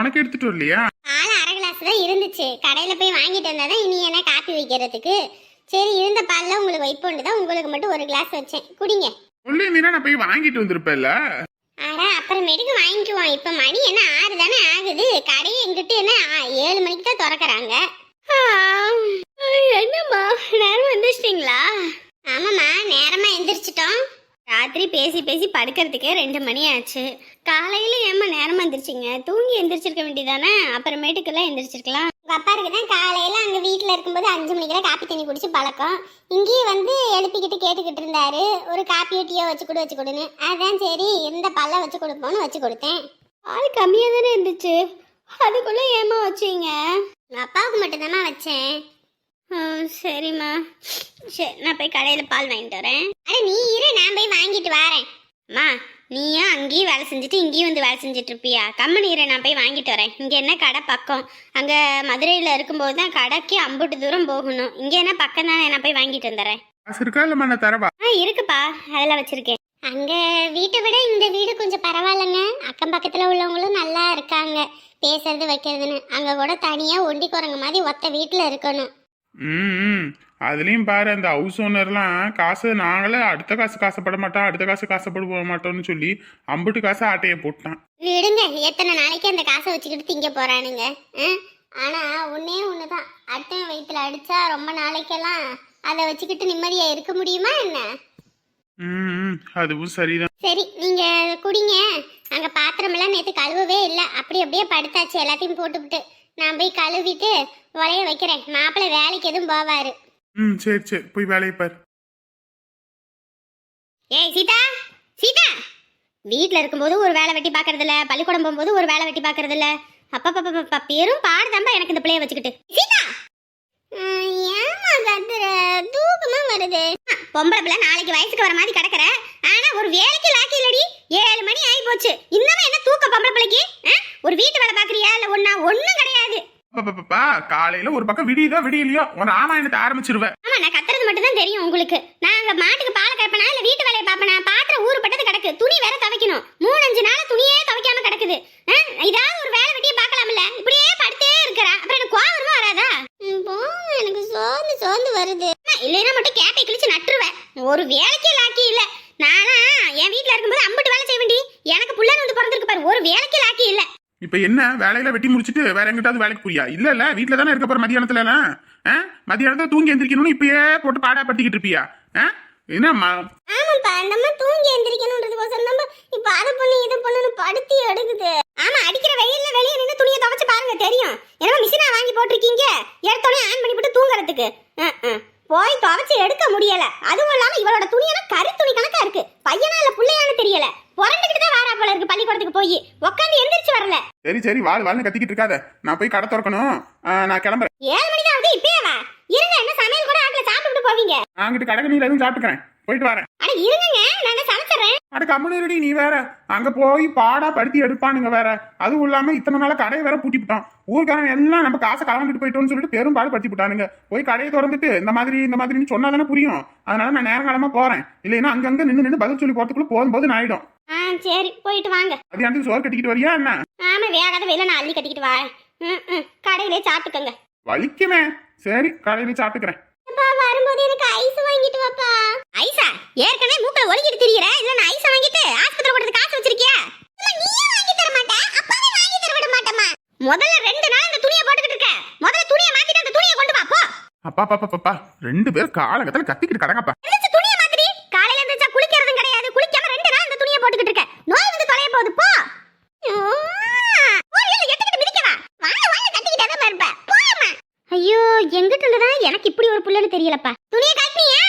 உனக்கு எடுத்துட்டு வரலையா பால் அரை கிளாஸ் தான் இருந்துச்சு. கடையில போய் வாங்கிட்டு வந்தா தான் இனி என்ன காப்பி வைக்கிறதுக்கு? சரி இருந்த பால்ல உங்களுக்கு வைப்போண்டு தான் உங்களுக்கு மட்டும் ஒரு கிளாஸ் வச்சேன். குடிங்க. சொல்லியிருந்தீங்கன்னா நான் போய் வாங்கிட்டு வந்திருப்பேன்ல. அட அப்புறமேட்டுக்கு வாங்கிக்குவோம். இப்ப மணி என்ன ஆறு தானே ஆகுது. கடையை எங்கிட்ட என்ன ஆ- ஏழு மணிக்கு தான் திறக்கறாங்க. என்னம்மா நேரம் வந்துச்சிட்டீங்களா ஆமாம்மா நேரமா எந்திரிச்சிட்டோம். ராத்திரி பேசி பேசி படுக்கிறதுக்கே ரெண்டு மணி ஆச்சு. காலையில ஏம்மா நேரமா எந்திரிச்சிங்க தூங்கி எந்திரிச்சிருக்க வேண்டியதானே அப்புறமேட்டுக்கெல்லாம் எந்திரிச்சிருக்கலாம். உங்க அப்பா தான் காலையில அங்க வீட்டில் இருக்கும்போது அஞ்சு மணிக்கெல்லாம் காப்பி தண்ணி குடிச்சு பழக்கம். இங்கேயும் வந்து எழுப்பிக்கிட்டு கேட்டுக்கிட்டு இருந்தாரு. ஒரு காப்பியோ டீயோ வச்சு கொடு வச்சு கொடுன்னு. அதான் சரி இருந்த பல்ல வச்சு கொடுப்போம்னு வச்சு கொடுத்தேன். ஆள் கம்மியாக தானே இருந்துச்சு. அதுக்குள்ள ஏமா வச்சீங்க? அப்பாவுக்கு மட்டும்தாம்மா வச்சேன். சரிம்மா. சரி நான் போய் கடையில் பால் வாங்கிட்டு வரேன். அட நீ இரு நான் போய் வாங்கிட்டு வரேன். அம்மா நீயும் அங்கேயும் வேலை செஞ்சுட்டு இங்கேயும் வந்து வேலை செஞ்சுட்டு இருப்பியா கம்மனி இரு நான் போய் வாங்கிட்டு வரேன். இங்கே என்ன கடை பக்கம்? அங்கே மதுரையில் இருக்கும்போது தான் கடைக்கு அம்புட்டு தூரம் போகணும். இங்கே என்ன பக்கம் தானே நான் போய் வாங்கிட்டு வந்துடுறேன். காசு இருக்கா இல்லம்மா நான் தரவா? ஆ இருக்குப்பா. அதெல்லாம் வச்சிருக்கேன். அங்க வீட்டை விட இந்த வீடு கொஞ்சம் பரவாயில்லைங்க. அக்கம் பக்கத்துல உள்ளவங்களும் நல்லா இருக்காங்க. பேசுறது வைக்கிறதுன்னு. அங்க கூட தனியா ஒண்டி குரங்க மாதிரி ஒத்த வீட்டுல இருக்கணும். ம். அதுலயும் பாரு அந்த ஹவுஸ் ஓனர்லாம் காசு நாங்களே அடுத்த காசு காசப்பட மாட்டோம் அடுத்த காசு காசப்பட போக மாட்டோம்னு சொல்லி அம்புட்டு காசு ஆட்டையை போட்டான். விடுங்க எத்தனை நாளைக்கு அந்த காசை வச்சுக்கிட்டு திங்க போறானுங்க? ஆனா ஒன்னே ஒண்ணுதான். அடுத்தவன் வயிற்றுல அடிச்சா ரொம்ப நாளைக்கெல்லாம் அதை வச்சுக்கிட்டு நிம்மதியா இருக்க முடியுமா என்ன? ம். அதுவும் சரிதான். சரி நீங்க குடிங்க. அங்க பாத்திரம் எல்லாம் நேத்து கழுவவே இல்லை. அப்படி அப்படியே படுத்தாச்சு எல்லாத்தையும் போட்டுவிட்டு நான் போய் கழுவிட்டு உலைய வைக்கிறேன். மாப்பிள்ளை வேலைக்கு எதுவும் போவாரு. ம் சரி சரி. போய் வேலையை பாரு. ஏய் சீதா! சீதா! வீட்ல இருக்கும்போது ஒரு வேலை வெட்டி பார்க்கறது இல்ல பள்ளிக்கூடம் போகும்போது ஒரு வேலை வெட்டி பார்க்கறது இல்ல அப்பா பெரும் பாடுதாம்பா எனக்கு இந்த பிள்ளைய வச்சுக்கிட்டு. சீதா! ஏமா கத்துற? தூக்கமா வருது. பொம்பளை பிள்ளை நாளைக்கு வயசுக்கு வர மாதிரி கிடக்குற. ஆனா ஒரு வேலைக்கு லாக்கி இல்லடி. ஏழு மணி ஆகி போச்சு. இன்னமும் என்ன தூக்க பொம்பளை பிள்ளைக்கு? ஒரு வீட்டு வேலை பாக்குறியா இல்ல ஒன்னா கிடையாது. பாப்பா காலையில ஒரு பக்கம் விடியுதா விடியலையோ உன் ராமாயணத்தை ஆரம்பிச்சிருவேன் ஆமா நான் கத்துறது மட்டும் தான் தெரியும் உங்களுக்கு. நான் அங்க மாட்டுக்கு பால் கறப்பனா இல்ல வீட்டு வேலையை பாப்பனா பாத்திரம் ஊறுபட்டது கிடக்கு. துணி வேற துவைக்கணும். மூணு அஞ்சு நாள் துணியே துவைக்காம கிடக்குது. இதாவது ஏதாவது ஒரு வேலை வெட்டியே பார்க்கலாம்ல? இப்படியே படுத்தே இருக்கிறா. அப்புறம் எனக்கு கோவம் வராதா? எனக்கு சோர்ந்து சோர்ந்து வருது. இல்லைன்னா மட்டும் கேப்பை கிழிச்சு நட்டுருவேன் ஒரு வேலைக்கு லாக்கி இல்ல நானா என் வீட்ல இருக்கும்போது அம்பிட்டு வேலை செய்ய வேண்டி எனக்கு புள்ளன்னு வந்து பிறந்திருக்கு பாரு ஒரு வேலைக்கே லாக்கி இல்ல இப்ப என்ன? வேலையில வெட்டி முடிச்சிட்டு வேற எங்கிட்டாவது வேலைக்கு புரியா இல்ல இல்ல வீட்டுல தானே இருக்க போற மதியானத்துல எல்லாம் மதியானத்துல தூங்கி எந்திரிக்கணும்னு இப்பயே போட்டு பாடா படுத்திக்கிட்டு இருப்பியா என்ன ஆமாப்பா நம்ம தூங்கி எந்திரிக்கணுன்றதுக்கோசரம் நம்ம இப்ப அதை பண்ணி இதை பண்ணுன்னு படுத்தி எடுக்குது ஆமா அடிக்கிற வெயில்ல வெளிய நின்னு துணியை துவைச்சு பாருங்க தெரியும் என்னமோ மிஷினா வாங்கி போட்டிருக்கீங்க எடுத்தோடனே ஆன் பண்ணி போட்டு தூங்குறதுக்கு அஹ், அஹ். போய் துவைச்சு எடுக்க முடியல அதுவும் இல்லாம இவளோட துணியெல்லாம் கறி துணி கணக்கா இருக்கு பையனா இல்ல புள்ளையான்னு தெரியல புரண்டுகிட்டு தான் வாரா போல இருக்கு பள்ளிக்கூடத்துக்கு போய் உட்காந்து எந்திரிச்சு வரல சரி வாழ் வாழ்னு கத்திக்கிட்டு இருக்காத. நான் போய் கடை திறக்கணும். நான் கிளம்புறேன். ஏழு மணி தான் ஆகுது இப்பயே வா. இருங்க என்ன சமையல் கூட ஆக்கல சாப்பிட்டு போவீங்க. நான் அங்கிட்டு கடை நீல எதுவும் சாப்பிட்டுக்கிறேன். போயிட்டு வரேன். அட இருங்க நாங்க சமைச்சிடுறேன்? அட கம்முனு நீ வேற. அங்க போய் பாடா படுத்தி எடுப்பானுங்க வேற. அதுவும் இல்லாம இத்தனை நாளா கடையை வேற பூட்டி விட்டான். ஊர்க்காரன் எல்லாம் நம்ம காசை கலந்துட்டு போயிட்டோம்னு சொல்லிட்டு பெரும் பாடு படுத்தி விட்டானுங்க. போய் கடையை திறந்துட்டு இந்த மாதிரி இந்த மாதிரின்னு சொன்னா தானே புரியும். அதனால நான் நேரங்காலமா போறேன். இல்லைன்னா அங்கங்க நின்று நின்று பதில் சொல்லி போறதுக்குள்ள போதும் போது ஆயிடும். சரி போயிட்டு வாங்க. மதியானத்துக்கு சோறு கட்டிக்கிட்டு வரியா என்ன? வேகாத வேலை நான் அள்ளி கட்டிக்கிட்டு ம் ம். கடையிலே சாப்பிட்டுக்கோங்க. வலிக்குமே. சரி கடையில சாப்பிட்டுக்கிறேன். வரும்போது எனக்கு ஐஸ் வாங்கிட்டு வாப்பா. ஐஸா? ஏற்கனவே மூக்கல ஒலிக்கிட்டு திரியற. இல்ல நான் ஐஸ் வாங்கிட்டு ஆஸ்பத்திரி கொடுத்து காசு வச்சிருக்கியா? நீயே வாங்கி தர மாட்டே. அப்பாவே வாங்கி தர விட மாட்டேமா முதல்ல ரெண்டு நாள் இந்த துணியை போட்டுக்கிட்டு இருக்க. முதல்ல துணியை மாத்திட்டு அந்த துணியை கொண்டு வா போ. அப்பா பாப்பா பாப்பா ரெண்டு பேரும் காலகட்டத்தில் கத்திக்கிட்டு கடங்கப்பா துணியை மாத்திரி காலையில எந்திரிச்சா குளிக்கிறதும் கிடையாது குளிக்காம ரெண்டு நாள் இந்த துணியை போட்டுக்கிட்டு இருக்க நோய் வந்து தொலைய போகுது போ ஐயோ எங்கிட்ட இருந்துதான் எனக்கு இப்படி ஒரு புள்ளன்னு தெரியலப்பா துணியை காட்டினியா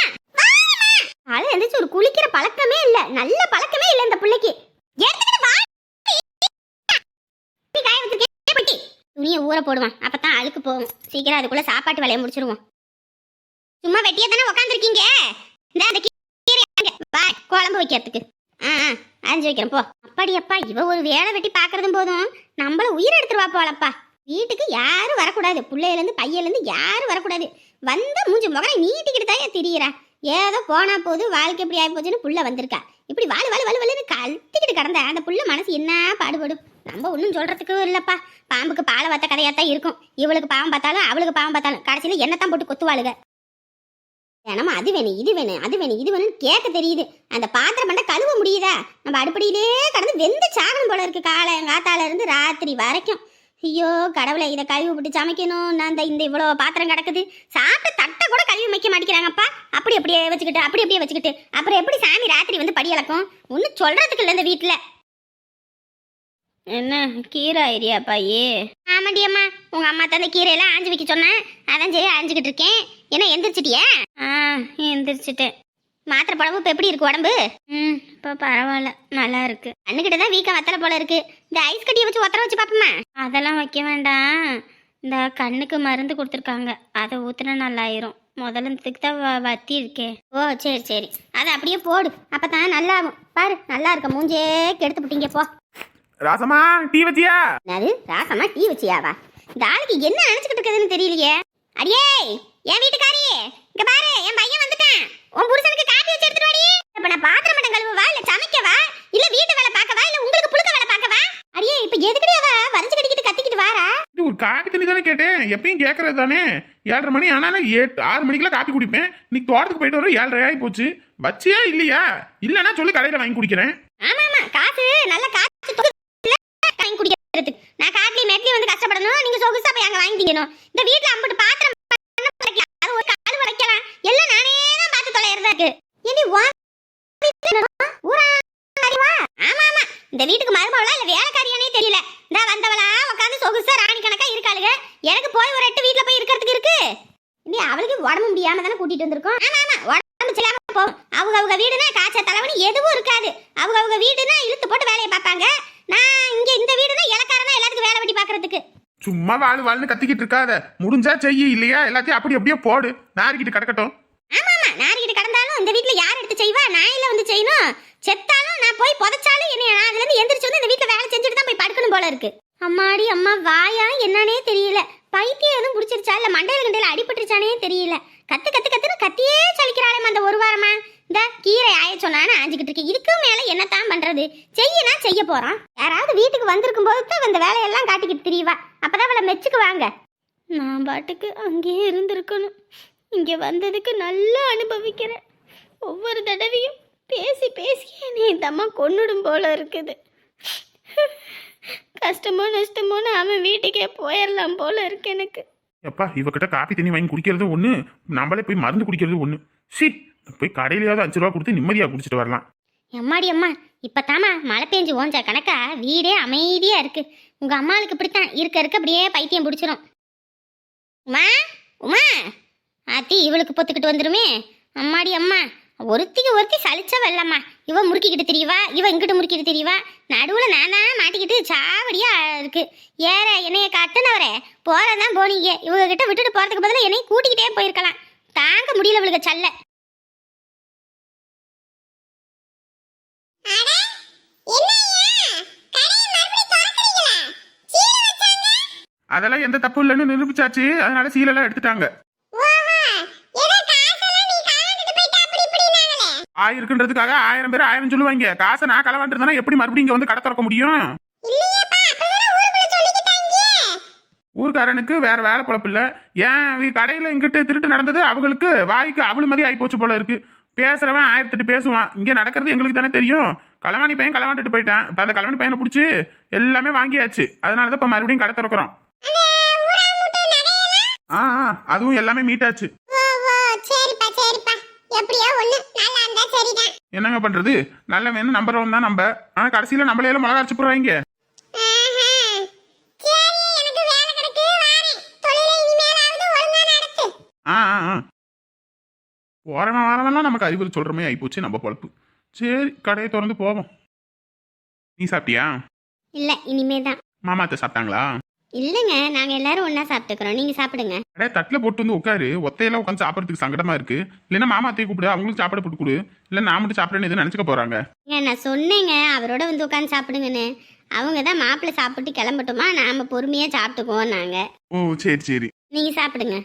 அது எந்திரிச்சு ஒரு குளிக்கிற பழக்கமே இல்ல நல்ல பழக்கமே இல்ல இந்த புள்ளைக்கு எடுத்துக்கிட்டு வா நீ காய வச்சிருக்கேன் பெட்டி. துணியை ஊற போடுவான் அப்பதான் அழுக்கு போகும் சீக்கிரம் அதுக்குள்ள சாப்பாட்டு வேலையை முடிச்சிருவோம். சும்மா வெட்டியா தானே உட்காந்துருக்கீங்க இந்த அந்த வா குழம்பு வைக்கிறதுக்கு. ஆ ஆ, அரைஞ்சு வைக்கிறேன் போ. அப்பாடி அப்பா இவ ஒரு வேலை வெட்டி பாக்குறதும் போதும். நம்மள உயிர் எடுத்துருவா போலப்பா. வீட்டுக்கு யாரும் வரக்கூடாது. பிள்ளையிலேருந்து பையிலேருந்து யாரும் வரக்கூடாது. வந்த மூஞ்சி முகனை நீட்டிக்கிட்டு தான் திரியிறா. ஏதோ போனா போது வாழ்க்கை எப்படி ஆகி போச்சுன்னு புள்ள வந்திருக்கா. இப்படி வாழு வாழு வாழு வாழுன்னு கழுத்திக்கிட்டு கிடந்த அந்த புள்ள மனசு என்ன பாடுபடும்? நம்ம ஒன்றும் சொல்றதுக்கு இல்லைப்பா. பாம்புக்கு பாலை வத்த கதையாத்தான் இருக்கும். இவளுக்கு பாவம் பார்த்தாலும் அவளுக்கு பாவம் பார்த்தாலும் கடைசியில என்னத்தான் போட்டு கொத்துவாளுக? தினமும் அது வேணும் இது வேணும் அது வேணும் இது வேணும்னு கேட்க தெரியுது. அந்த பாத்திரம் பண்ண கழுவ முடியுதா? நம்ம அடுப்படியிலே கடந்து வெந்து சாகனம் போல இருக்கு காலை காத்தால இருந்து ராத்திரி வரைக்கும். ஐயோ கடவுளை இதை கழுவி விட்டு சமைக்கணும். நான் இந்த இந்த இவ்வளோ பாத்திரம் கிடக்குது. சாப்பிட்டு தட்டை கூட கழுவி வைக்க மாட்டேங்கிறாங்கப்பா. அப்படி அப்படியே வச்சுக்கிட்டு அப்படி அப்படியே வச்சுக்கிட்டு. அப்புறம் எப்படி சாமி ராத்திரி வந்து படி இழக்கும்? ஒன்றும் சொல்றதுக்கு இல்லை இந்த வீட்டில் என்ன கீரை ஐரியாப்பா ஏ ஆமாடி அம்மா உங்க அம்மா தான் அந்த கீரையெல்லாம் ஆஞ்சு வைக்க சொன்னேன் அதான் சரி ஆஞ்சுக்கிட்டு இருக்கேன். என்ன எந்திரிச்சிட்டியா? ஆ எந்திரிச்சிட்டேன். மாத்திரை பழம்பு இப்போ எப்படி இருக்கு உடம்பு? ம் இப்போ பரவாயில்ல நல்லா இருக்கு. அண்ணுக்கிட்ட தான் வீக்கம் வத்தலை போல இருக்கு. இந்த ஐஸ் கட்டியை வச்சு ஒத்தர வச்சு பார்ப்போமா? அதெல்லாம் வைக்க வேண்டாம். இந்த கண்ணுக்கு மருந்து கொடுத்துருக்காங்க. அதை ஊத்துனா நல்லாயிரும். முதல்ல இதுக்கு தான் வத்தி இருக்கே. ஓ சரி சரி. அதை அப்படியே போடு. அப்போ தான் நல்லா ஆகும் பாரு நல்லா இருக்க. மூஞ்சே கெடுத்து விட்டீங்க போ. ராசமா டீ வச்சியா? என்னது? ராசமா டீ வச்சியாவா? இந்த ஆளுக்கு என்ன நினைச்சுக்கிட்டு இருக்குதுன்னு தெரியலையே. அடியே என் வீட்டுக்காரி இங்க பாரு என் பையன் வந்துட்டான். உன் புருஷனுக்கு காப்பி வச்சு எடுத்துட்டு வாடி. இப்ப நான் பாத்திரம் மட்டும் கழுவவா இல்ல சமைக்கவா இல்ல வீட்டு வேலை பார்க்கவா இல்ல உங்களுக்கு புழுக்க வேலை பார்க்கவா? அடியே இப்ப எதுக்குடி அவ வரைஞ்சு கடிக்கிட்டு கத்திக்கிட்டு வாரா இது ஒரு காப்பி தண்ணி தானே கேட்டேன். எப்பயும் கேட்கறது தானே? ஏழரை மணி ஆனாலும் எட்டு ஆறு மணிக்கெல்லாம் காப்பி குடிப்பேன். நீ தோட்டத்துக்கு போயிட்டு வர ஏழரை ஆகி போச்சு. வச்சியா இல்லையா? இல்லைன்னா சொல்லி கடையில் வாங்கி குடிக்கிறேன். ஆமா ஆமா காசு நல்ல காசு நான் காட்டுலயும் மெட்லி வந்து கஷ்டப்படணும். நீங்க சொகுசா போய் அங்க வாங்கிக்கணும் இந்த வீட்ல அம்பட்டு பாத்திரம் அது ஒரு கால் வைக்கலாம் எல்லாம் நானே தான் பார்த்து தொலைறதா இருக்கு. ஏண்டி வா. ஆமா ஆமா. இந்த வீட்டுக்கு மருமவளா இல்ல வேலைக்காரியானே தெரியல. இந்த வந்தவளா உட்காந்து சொகுசா ராணி கணக்கா இருக்காளுங்க எனக்கு போய் ஒரு எட்டு வீட்ல போய் இருக்கிறதுக்கு இருக்கு. நீ அவளுக்கு உடம்பு முடியாம தானே கூட்டிட்டு வந்திருக்கோம். ஆமா ஆமா. உடம்பு சரியாம போகும். அவங்க அவங்க வீடுனா காய்ச்சல் தலைவனி எதுவும் இருக்காது. அவங்க அவங்க வீடுனா இழுத்து போட்டு வேலையை பார்ப்பாங்க. நான் இங்க இந்த வீடுனா இலக்காரனா எல்லாத்துக்கும் வேலை வெட்டி பார்க்கறதுக்கு சும்மா வாழ் வாழ்னு கத்திக்கிட்டு இருக்காத. முடிஞ்சா செய்ய இல்லையா? எல்லாத்தையும் அப்படி அப்படியே போடு. நாரிக்கிட்டு கிடக்கட்டும். ஆமா ஆமா. நாரிக்கிட்டு கடந்தாலும் இந்த வீட்ல யார் எடுத்து செய்வா? நான் இல்ல வந்து செய்யணும். செத்தாலும் நான் போய் புதைச்சாலும் என்ன நான் அதுல இருந்து எந்திரிச்சு வந்து இந்த வீட்ல வேலை செஞ்சுட்டு தான் போய் படுக்கணும் போல இருக்கு. அம்மாடி அம்மா வாயா என்னன்னே தெரியல. பைத்தியம் எதுவும் பிடிச்சிருச்சா? இல்ல மண்டையில கண்டையில அடிபட்டுருச்சானே தெரியல. கத்து கத்து கத்துன்னு கத்தியே சலிக்கிறாளே அந்த ஒரு வாரமா. இந்த கீரை ஆய சொன்னான்னு ஆஞ்சிக்கிட்டு இருக்கு. இதுக்கு மேல என்னத்தான் பண்றது? செய்யனா செய்ய போறான். யாராவது வீட்டுக்கு வந்திருக்கும் போது தான் இந்த வேலையெல்லாம் காட்டிக்கிட்டு தெரியவா அப்பதான் அவளை மெச்சுக்குவாங்க நான் பாட்டுக்கு அங்கேயே இருந்திருக்கணும். இங்கே வந்ததுக்கு நல்லா அனுபவிக்கிறேன். ஒவ்வொரு தடவையும் பேசி பேசி என்னை இந்த அம்மா கொன்னுடும் போல இருக்குது. கஷ்டமோ நஷ்டமோன்னு அவன் வீட்டுக்கே போயிடலாம் போல இருக்கு எனக்கு. எப்பா இவகிட்ட காப்பி தண்ணி வாங்கி குடிக்கிறது ஒன்று நம்மளே போய் மருந்து குடிக்கிறது ஒன்று சி போய் கடையிலையாவது அஞ்சு ரூபா கொடுத்து நிம்மதியாக குடிச்சிட்டு வரலாம். எம்மாடி அம்மா இப்பத்தாம்மா மழை பெஞ்சு ஓஞ்ச கணக்கா? வீடே அமைதியா இருக்கு. உங்க அம்மாளுக்கு இப்படித்தான். இருக்க இருக்க அப்படியே பைத்தியம் பிடிச்சிரும். உமா உமா. ஆத்தி இவளுக்கு பொத்துக்கிட்டு வந்துருமே. அம்மாடி அம்மா ஒருத்திக்கு ஒருத்தி சளிச்சா வெள்ளம்மா இவ முறுக்கிக்கிட்டு தெரியவா இவ இங்கிட்டு முறுக்கிட்டு தெரியவா. நடுவுல நானா மாட்டிக்கிட்டு சாவடியா இருக்கு. ஏற என்னைய கட்டுனவரே போறதான் போனீங்க. இவங்க கிட்ட விட்டுட்டு போறதுக்கு பதிலாக என்னைய கூட்டிக்கிட்டே போயிருக்கலாம். தாங்க முடியல இவளுக்கு சல்ல. அதெல்லாம் எந்த தப்பு இல்லைன்னு நிரூபிச்சாச்சு. அதனால சீலெல்லாம் எடுத்துட்டாங்க. ஆயிருக்குன்றதுக்காக ஆயிரம் பேர் ஆயிரம் சொல்லுவாங்க. காசை நான் களவாண்டுருந்தா எப்படி மறுபடியும் இங்க வந்து கடை திறக்க முடியும்? ஊர்க்காரனுக்கு வேற வேலை பொழப்பு இல்ல. ஏன் கடையில இங்கிட்டு திருட்டு நடந்தது? அவங்களுக்கு வாய்க்கு அவளு மாதிரி ஆகி போச்சு போல இருக்கு. பேசுறவன் ஆயிரத்தெட்டு பேசுவான். இங்க நடக்கிறது எங்களுக்கு தானே தெரியும். களவாணி பையன் களவாண்டுட்டு போயிட்டான். இப்போ அந்த களவாணி பையனை பிடிச்சி எல்லாமே வாங்கியாச்சு. அதனாலதான் இப்போ மறுபடியும் கடை திறக்கிறோம். ஆ ஆ, அதுவும் எல்லாமே மீட்டாச்சு. என்னங்க பண்றது? நல்ல வேணும் நம்புறவன் தான் நம்ப ஆனா கடைசியில நம்மளே எல்லாம் மிளகா அரைச்சு போடுறாங்க. ஆ ஆ ஆ. ஓரமா வாரமெல்லாம் நமக்கு அறிவுரை சொல்றமே ஆயிப்போச்சு நம்ம பொழப்பு. சரி கடையை திறந்து போவோம். நீ சாப்பிட்டியா? இல்ல இனிமே தான் மாமாத்த சாப்பிட்டாங்களா? இல்லைங்க நாங்க எல்லாரும் ஒண்ணா சாப்பிட்டுக்கிறோம். நீங்க சாப்பிடுங்க. கடை தட்டில் போட்டு வந்து உட்காரு. ஒத்தையெல்லாம் உட்காந்து சாப்பிட்றதுக்கு சங்கடமா இருக்கு. இல்லைன்னா மாமாத்தையும் கூப்பிடு. அவங்களுக்கு சாப்பிட போட்டு கொடு. இல்லை நான் மட்டும் சாப்பிட்றேன்னு எதுவும் நினச்சிக்க போறாங்க. ஏங்க நான் சொன்னேங்க. அவரோட வந்து உட்காந்து சாப்பிடுங்கன்னு. அவங்க தான் மாப்பிள்ளை சாப்பிட்டு கிளம்பட்டுமா? நாம பொறுமையா சாப்பிட்டுக்குவோம் நாங்க. ஓ சரி சரி. நீங்க சாப்பிடுங்க.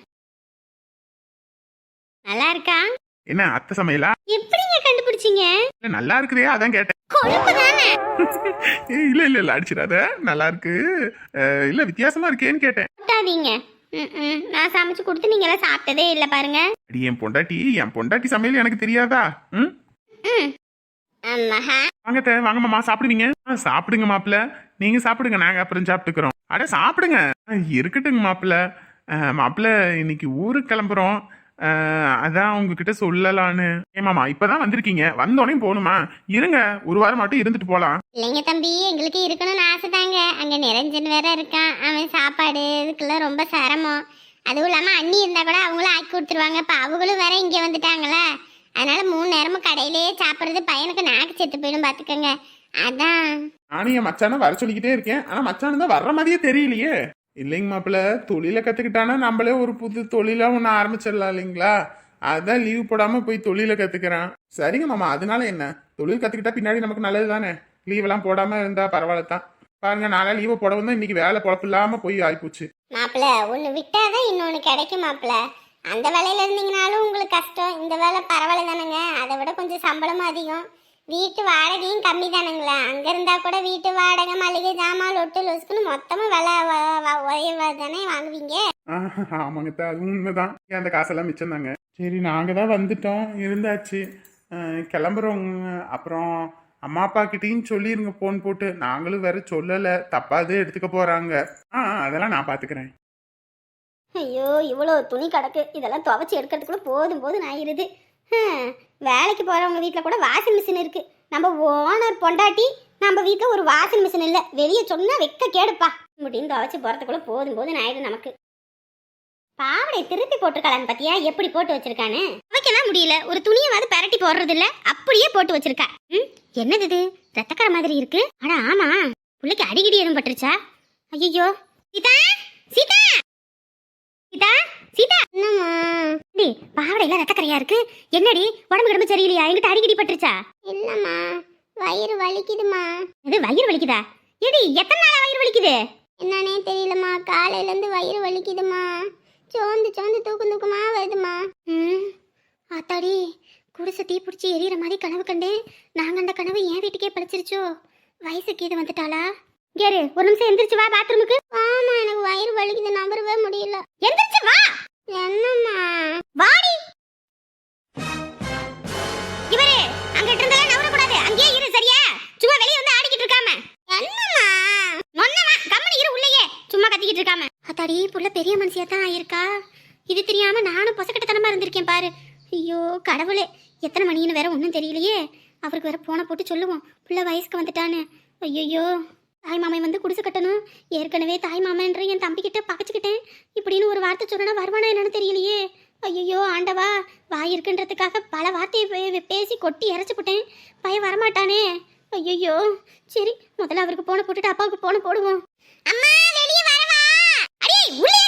நல்லா இருக்கா? என்ன அத்தை சமையலா? எப்படிங்க கண்டுபிடிச்சீங்க? இல்ல நல்லா இருக்குதே அதான் கேட்டேன். கொழுப்பு தானே ஏய், இல்ல இல்ல இல்ல அடிச்சிடாத. நல்லா இருக்கு. அஹ், இல்ல வித்தியாசமா இருக்கேன்னு கேட்டேன். விட்டாதீங்க. நான் சமைச்சு கொடுத்து நீங்க எல்லாம் சாப்பிட்டதே இல்லை பாருங்க. அடி என் பொண்டாட்டி என் பொண்டாட்டி சமையல் எனக்கு தெரியாதா? ம்? ம். ஆமாஹா வாங்க தே வாங்க மாமா சாப்பிடுவீங்க? ஆ, சாப்பிடுங்க மாப்பிள்ள. நீங்க சாப்பிடுங்க நாங்க அப்புறம் சாப்பிட்டுக்கிறோம். அட சாப்பிடுங்க. ஆ, இருக்கட்டுங்க மாப்பிள்ள. மாப்பிள்ள இன்னைக்கு ஊருக்கு கிளம்புறோம். அதான் உங்ககிட்ட சொல்லலான்னு. ஏமாமா இப்பதான் வந்திருக்கீங்க. வந்தோடனே போகணுமா இருங்க ஒரு வாரம் மட்டும் இருந்துட்டு போலாம். இல்லைங்க தம்பி எங்களுக்கு இருக்கணும்னு ஆசை தாங்க. அங்கே நிரஞ்சன் வேற இருக்கான். அவன் சாப்பாடு இதுக்கெல்லாம் ரொம்ப சிரமம். அதுவும் இல்லாமல் அண்ணி இருந்தால் கூட அவங்களும் ஆக்கி கொடுத்துருவாங்க. இப்போ அவங்களும் வேற இங்கே வந்துட்டாங்களே அதனால மூணு நேரமும் கடையிலேயே சாப்பிட்றது பையனுக்கு நாக்கு செத்து போயிடும் பார்த்துக்கோங்க அதான். நானும் என் மச்சானை வர சொல்லிக்கிட்டே இருக்கேன். ஆனா மச்சானு தான் வர்ற மாதிரியே தெரியலையே. இல்லைங்க மாப்பிள்ள தொழிலை கற்றுக்கிட்டானா நம்மளே ஒரு புது தொழிலாக ஒன்று ஆரம்பிச்சிடலாம் இல்லைங்களா? அதான் லீவ் போடாமல் போய் தொழிலை கற்றுக்கிறான் சரிங்க மாமா அதனால என்ன? தொழில் கற்றுக்கிட்டா பின்னாடி நமக்கு நல்லது தானே? லீவெல்லாம் போடாமல் இருந்தால் பரவாயில்ல தான் பாருங்க நாளா லீவை போடவும் தான் இன்னைக்கு வேலை பொழப்பு இல்லாமல் போய் ஆகிப்போச்சு மாப்பிள்ள ஒன்று விட்டாதான் இன்னொன்று கிடைக்கும் மாப்பிள்ள. அந்த வேலையில் இருந்தீங்கனாலும் உங்களுக்கு கஷ்டம் இந்த வேலை பரவாயில்ல தானேங்க. அதை விட கொஞ்சம் சம்பளமும் அதிகம். வீட்டு வாடகையும் கம்மி தானுங்களே. அங்கே இருந்தால் கூட வீட்டு வாடகை மளிகை ஜாமான் லொட்டு லொசுக்குன்னு மொத்தமாக விலை தானே வாங்குவீங்க? ஆமாங்க அதுவும் உண்மைதான். அந்த காசெல்லாம் மிச்சம் தாங்க? சரி நாங்க தான் வந்துட்டோம். இருந்தாச்சு. கிளம்புறோங்க அப்புறம் அம்மா அப்பா கிட்டயும் சொல்லிருங்க போன் போட்டு. நாங்களும் வேற சொல்லல. தப்பாது எடுத்துக்க போறாங்க. ஆ அதெல்லாம் நான் பாத்துக்கிறேன். ஐயோ இவ்வளோ துணி கிடக்கு. இதெல்லாம் துவைச்சி எடுக்கிறதுக்குள்ள போதும் போதும் ஆயிருது. ஹம், வேலைக்கு போகிறவங்க வீட்டில் கூட வாஷிங் மிஷின் இருக்குது நம்ம ஓனர் பொண்டாட்டி நம்ம வீட்டில் ஒரு வாஷிங் மிஷின் இல்லை. வெளியே சொன்னால் வெக்க கேடுப்பா. முடியும் துவைச்சி போகிறதுக்குள்ளே போதும் போது ஆயிடும் நமக்கு. பாவடை திருப்பி போட்டிருக்காளான்னு பார்த்தியா எப்படி போட்டு வச்சிருக்கான்னு? துவைக்கலாம் முடியல. ஒரு துணியவாது பரட்டி போடுறது இல்ல அப்படியே போட்டு வச்சிருக்கா. ம் என்னது இது? ரத்தக்கரை மாதிரி இருக்கு. அட ஆமா. பிள்ளைக்கு அடிக்கடி எதுவும் பட்டுருச்சா? ஐயோ சீதா! சீதா! சீதா சீதா. என்னம்மா? டி பாவடையில ரத்தக்கரையா இருக்கு. என்னடி உடம்பு கிடம்பு சரியில்லையா? எங்கிட்ட அடிக்கடி பட்டுருச்சா? இல்லம்மா வயிறு வலிக்குதுமா இது வயிறு வலிக்குதா? ஏடி எத்தனை நாளா வயிறு வலிக்குது? என்னன்னே தெரியலம்மா காலையில இருந்து வயிறு வலிக்குதுமா சோந்து சோந்து தூக்கம் தூக்கமா வருதுமா ம். ஆத்தாடி குடிசை தீ பிடிச்சி எரியற மாதிரி கனவு கண்டேன் நாங்க அந்த கனவு என் வீட்டுக்கே பழிச்சிருச்சோ வயசுக்கு இது வந்துட்டாளா? கேரு ஒரு நிமிஷம் எந்திரிச்சு வா பாத்ரூமுக்கு எனக்கு வயிறு வலிக்குது நம்பரவே முடியல. எந்திரிச்சு வா! என்னம்மா? வாடி! இவரே அங்கிட்ட இருந்தெல்லாம் நவர கூடாது அங்கேயே இரு சரியா? சும்மா வெளிய வந்து ஆடிக்கிட்டு இருக்காம. என்னம்மா? நொன்னவா கம்மனி இரு உள்ளேயே. சும்மா கத்திக்கிட்டு இருக்காம. அத்தாடி புள்ள பெரிய மனுஷியா தான் ஆயிருக்கா? இது தெரியாம நானும் பொசக்கிட்டத்தனமா இருந்திருக்கேன் பாரு. ஐயோ கடவுளே எத்தனை மணின்னு வேற ஒன்றும் தெரியலையே. அவருக்கு வேற போனை போட்டு சொல்லுவோம். புள்ள வயசுக்கு வந்துட்டான்னு. ஐயோ தாய்மாமை வந்து குடிசை கட்டணும். ஏற்கனவே தாய்மாமன்ற என் தம்பிக்கிட்ட பகச்சுக்கிட்டேன் இப்படின்னு ஒரு வார்த்தை சொன்னா வருவானா என்னன்னு தெரியலையே. ஐயோ ஆண்டவா வாய் இருக்குன்றதுக்காக பல வார்த்தையை பேசி கொட்டி இறச்சிப்புட்டேன் பையன் வரமாட்டானே. ஐயோ சரி முதல்ல அவருக்கு போன போட்டுட்டு அப்பாவுக்கு போன போடுவோம். அம்மா வெளியே வரவா? அடே உள்ளே